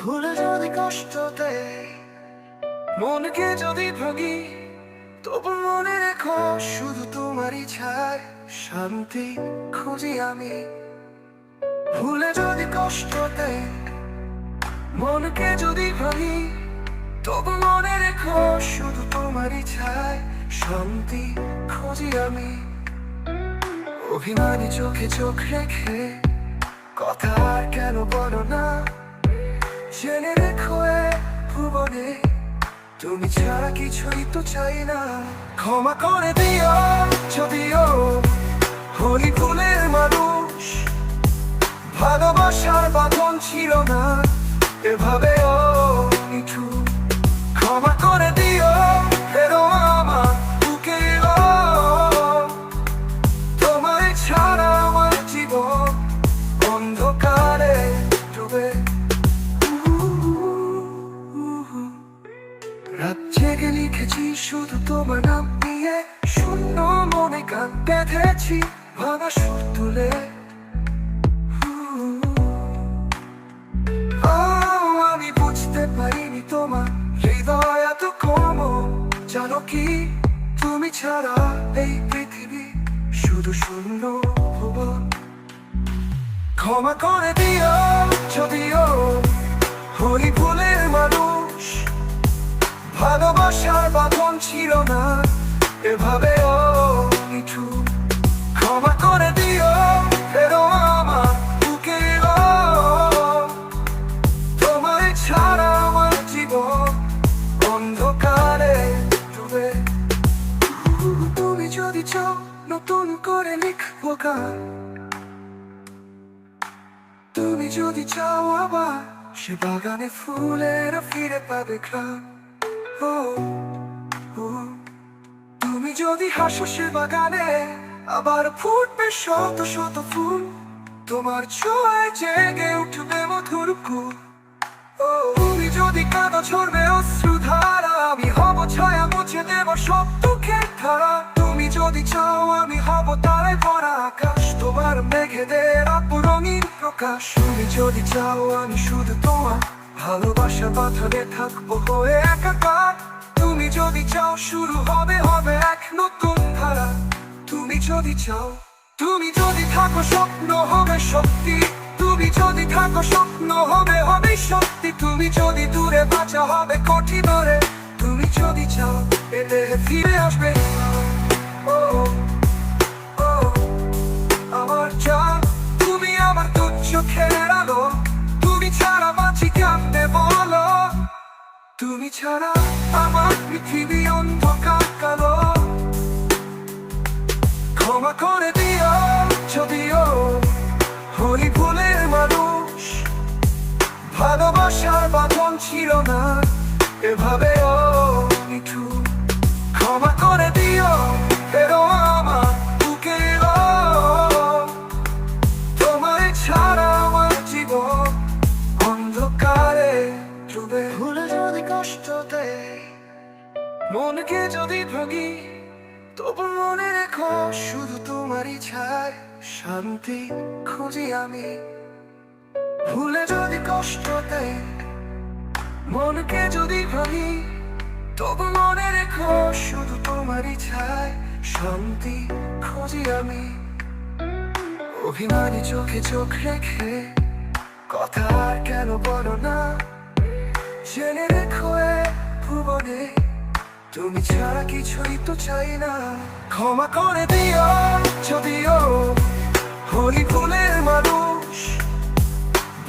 ভুলে যদি কষ্ট দেয় মনকে যদি ভাঙি তবু মনে রেখো শুধু তোমারই ছায় শান্তি খুঁজি আমি। ভুলে যদি কষ্ট দেয় মনকে যদি ভাঙি তবু মনে রেখো শুধু তোমারই ছায় শান্তি খুঁজি আমি। অভিমানী চোখে চোখ রেখে কথা কেন বলো না? জেনে রেখো ভুবনে, তুমি ছাড়া কিছুই তো চাই না। ক্ষমা করে দিও, যদিও হলি ফুলের মানুষ, ভালোবাসার বাঁধন ছিল না এভাবেও তোমার নাম নিয়ে শূন্য মনে গান বেঁধেছি, ভাঙা সুর তুলে। আমি বুঝতে পারিনি তোমার হৃদয় এত কম। জানো কি? তুমি ছাড়া এই পৃথিবী শুধু শূন্য ভুবন। ক্ষমা করে দিও, যদিও হই ভুলের মানুষ। ভালোবাসার বাঁধন ছিল না এভাবেও নিঠু ক্ষমা করে দিও ফেরো আমার বুকে তোমায় ছাড়া আমার জীবন অন্ধকারে ডুবে। তুমি যদি চাও নতুন করে লিখব গান তুমি যদি চাও আবার সে বাগানে ফুলের ফিরে পাবে ঘ্রাণ। ও, ও, তুমি যদি হাসো সে বাগানে, আবার ফুটবে শত শত ফুল। তোমার ছোঁয়ায় জেগে উঠবে মধুর ও, তুমি যদি কাঁদো ঝরবে অশ্রু আমি হব ছায়া মুছে দেব সব দুঃখের ধারা। তুমি যদি চাও আমি হব তারাই ভরা আকাশ, তোমার মেঘেদের রঙিন প্রকাশ। তুমি যদি চাও আমি শুধু তোমার ভালোবাসা বাঁধনে থাকব হয়ে একাকার। তুমি যদি চাও, শুরু হবে হবে এক নতুন ধারা। তুমি যদি চাও, তুমি যদি থাকো, স্বপ্ন হবে সত্যি। তুমি যদি থাকো, স্বপ্ন হবে হবে সত্যি। তুমি যদি দূরে বাঁচা হবে কঠিন তুমি যদি চাও এতে ফিরে আসবে। আমার জান তুমি আমার তুচ্ছ চোখের তুমি ছাড়া আমার পৃথিবী অন্ধকার কালো। ক্ষমা করে দিও, যদিও হই ভুলের মানুষ। ভালোবাসার বাঁধন ছিল না এভাবে নিঠু ক্ষমা মনকে যদি ভাঙি, তবু মনে রেখো শুধু তোমারই ছায় শান্তি খুঁজি আমি। ভুলে যদি কষ্ট দেয়, মনকে যদি ভাঙি, তবু মনে রেখো শুধু তোমারই ছায় শান্তি খুঁজি আমি। অভিমানী চোখে চোখ রেখে কথা কেন বলো না? জেনে রেখো ভুবনে তুমি ছাড়া কিছুই তো চাই না। ক্ষমা করে দিও, যদিও হলি ফুলের মানুষ।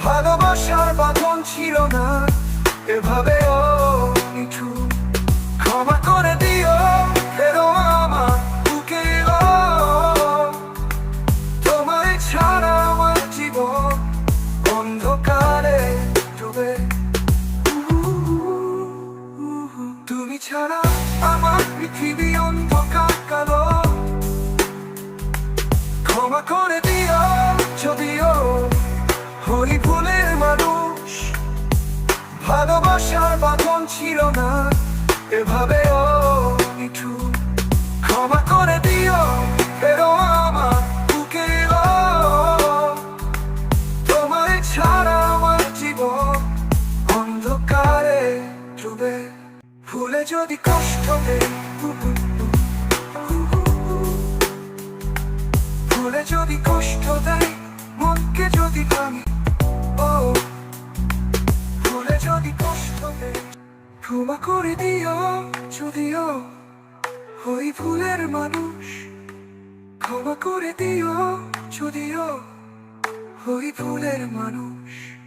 ভালোবাসার বাঁধন ছিল না এভাবেও নিঠু ক্ষমা করে দিও, ফেরো আমার বুকে। তোমায় ছাড়া আমার জীবন অন্ধকারে ডুবে। তুমি ছাড়া পৃথিবী অন্ধকার কালো ক্ষমা করে দিও যদিও হই ভুলের মানুষ ভালোবাসার বাঁধন ছিল না এভাবেও নিঠু ক্ষমা করে দিও ফেরো কষ্ট মনকে যদি ভাঙে, ও, ভুলে যদি কষ্ট ক্ষমা করে দিও, যদিও ওই ভুলের মানুষ, ক্ষমা করে দিও, যদিও ওই ভুলের মানুষ।